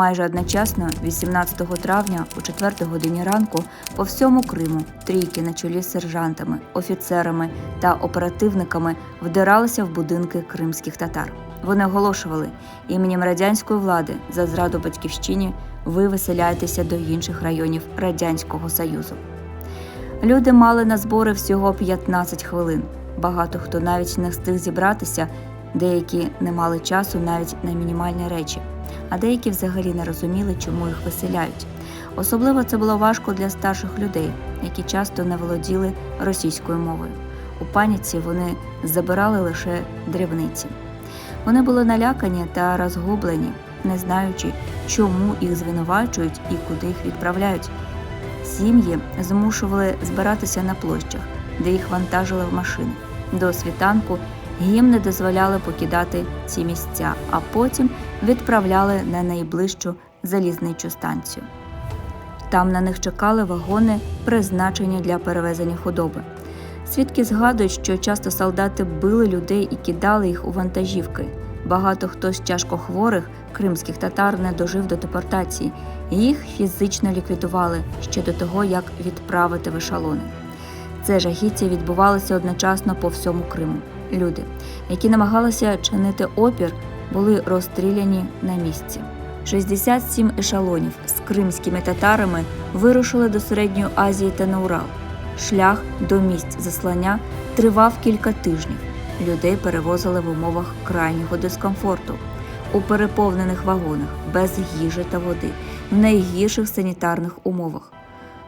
Майже одночасно, 18 травня, о 4 годині ранку, по всьому Криму трійки на чолі з сержантами, офіцерами та оперативниками вдиралися в будинки кримських татар. Вони оголошували іменем радянської влади за зраду батьківщині ви виселяєтеся до інших районів Радянського Союзу. Люди мали на збори всього 15 хвилин. Багато хто навіть не встиг зібратися, деякі не мали часу навіть на мінімальні речі, а деякі взагалі не розуміли, чому їх виселяють. Особливо це було важко для старших людей, які часто не володіли російською мовою. У паніці вони забирали лише дрібниці. Вони були налякані та розгублені, не знаючи, чому їх звинувачують і куди їх відправляють. Сім'ї змушували збиратися на площах, де їх вантажили в машини. До світанку їм не дозволяли покидати ці місця, а потім відправляли на найближчу залізничу станцію. Там на них чекали вагони, призначені для перевезення худоби. Свідки згадують, що часто солдати били людей і кидали їх у вантажівки. Багато хто з тяжкохворих кримських татар не дожив до депортації. Їх фізично ліквідували ще до того, як відправити в ешалони. Це жахіття відбувалося одночасно по всьому Криму. Люди, які намагалися чинити опір, були розстріляні на місці. 67 ешалонів з кримськими татарами вирушили до Середньої Азії та на Урал. Шлях до місць заслання тривав кілька тижнів. Людей перевозили в умовах крайнього дискомфорту у переповнених вагонах, без їжі та води, в найгірших санітарних умовах.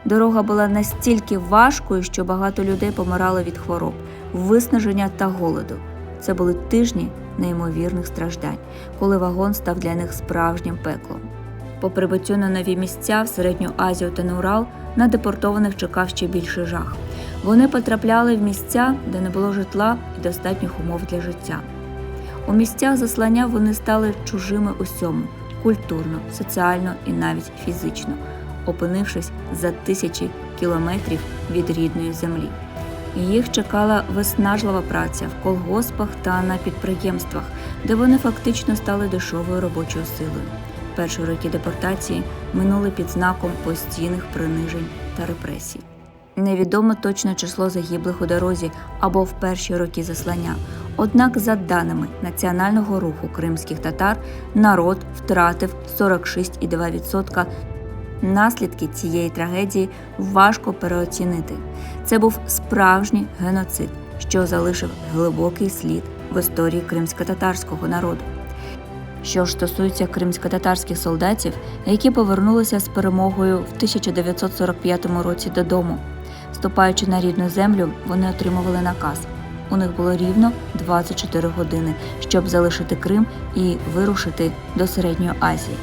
Дорога була настільки важкою, що багато людей помирало від хвороб, виснаження та голоду. Це були тижні неймовірних страждань, коли вагон став для них справжнім пеклом. По прибуттю на нові місця в Середню Азію та на Урал на депортованих чекав ще більший жах. Вони потрапляли в місця, де не було житла і достатніх умов для життя. У місцях заслання вони стали чужими усьому культурно, соціально і навіть фізично, опинившись за тисячі кілометрів від рідної землі. Їх чекала виснажлива праця в колгоспах та на підприємствах, де вони фактично стали дешевою робочою силою. Перші роки депортації минули під знаком постійних принижень та репресій. Невідомо точне число загиблих у дорозі або в перші роки заслання. Однак, за даними національного руху кримських татар, народ втратив 46,2%. Наслідки цієї трагедії важко переоцінити. Це був справжній геноцид, що залишив глибокий слід в історії кримсько-татарського народу. Що ж стосується кримсько-татарських солдатів, які повернулися з перемогою в 1945 році додому. Ступаючи на рідну землю, вони отримували наказ. У них було рівно 24 години, щоб залишити Крим і вирушити до Середньої Азії.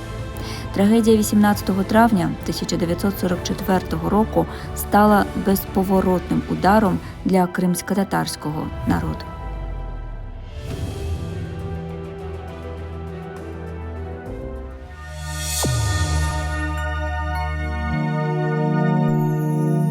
Трагедія 18 травня 1944 року стала безповоротним ударом для кримсько-татарського народу.